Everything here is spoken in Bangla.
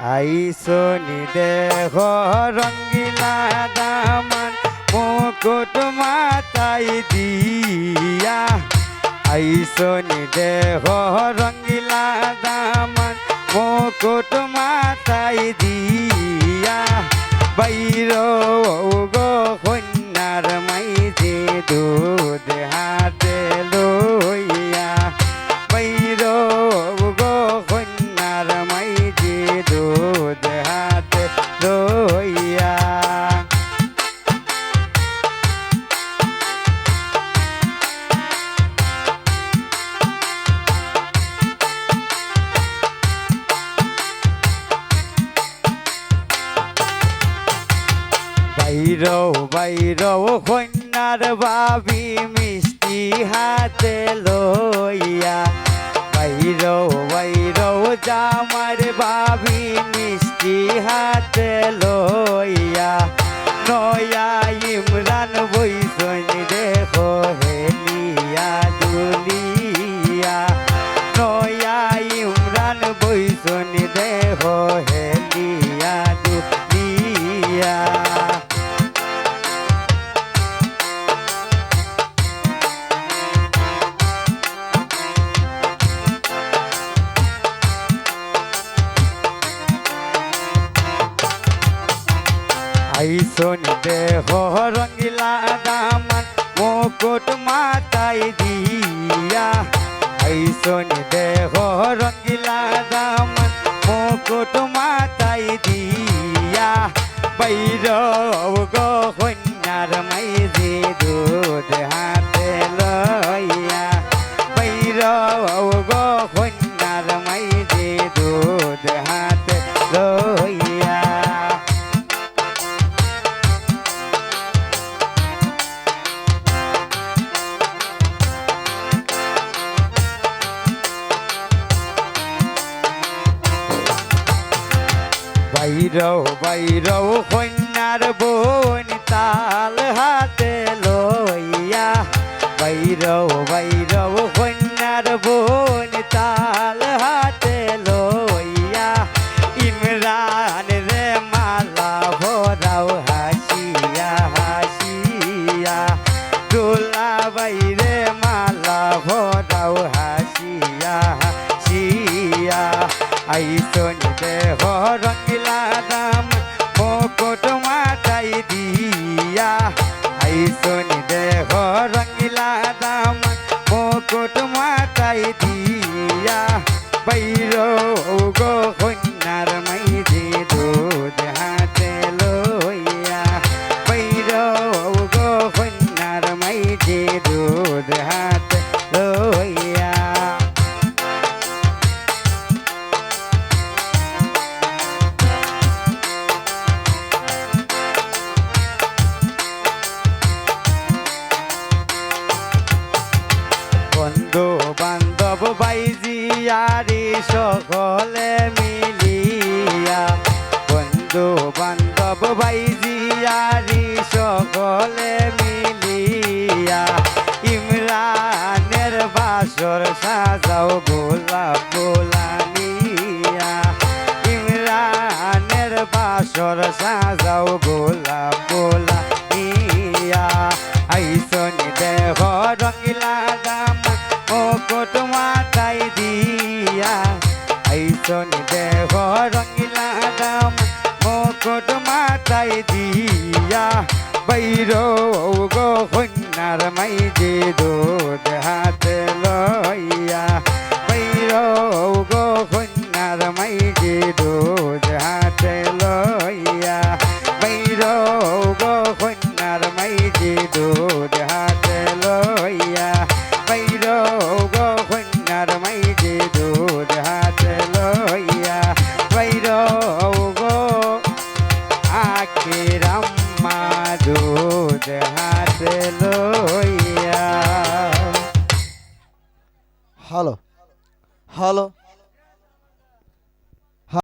আইসনি দেহ রঙ্গিলা দামান, মুকুট মাতাই দিয়া। আইসনি দেহ রঙ্গিলা দামান, মুকুট মাতাই দিয়া। বাইর বাইরও বাইরও কন্যার বাবি আইসন দেহ রঙ্গিলা দামান, মুকুট মাতাই দিয়া। আইসন দেহ রঙ্গিলা দামান, মুকুট মাতাই দিয়া। বাইরব গো কন্যার মাইজি দুধ হাতে লইয়া। বাইরব বাইরও বাইরও কন্যার বোন তাল হাতে লইয়া। বাইরও বাইরও কন্যার বোন তাল হাতে লইয়া। ইমরান রে মালা ভরাও, হাসিয়া হাসিয়া। দোলা বাইরে মালা ভরাও, হাসিয়া হাসিয়া। আইসন দেহ গো কন্যার মাইজে দুধ হাতে লইয়া। বাইর গো কন্যার মাইজে দুধ হাতে লইয়া। বন্ধু বান্ধব বাইজিয়ারি সকলে মিলিয়া। বন্ধু বান্ধব বাইজিয়ারি সকলে মিলিয়া। ইমরানের বাসর সাজাও গোলাপ গোলানিয়া ইমরানের বাসর সাজাও গোলাপ বাইর কাছে লইয়া। হ্যালো। হ্যালো।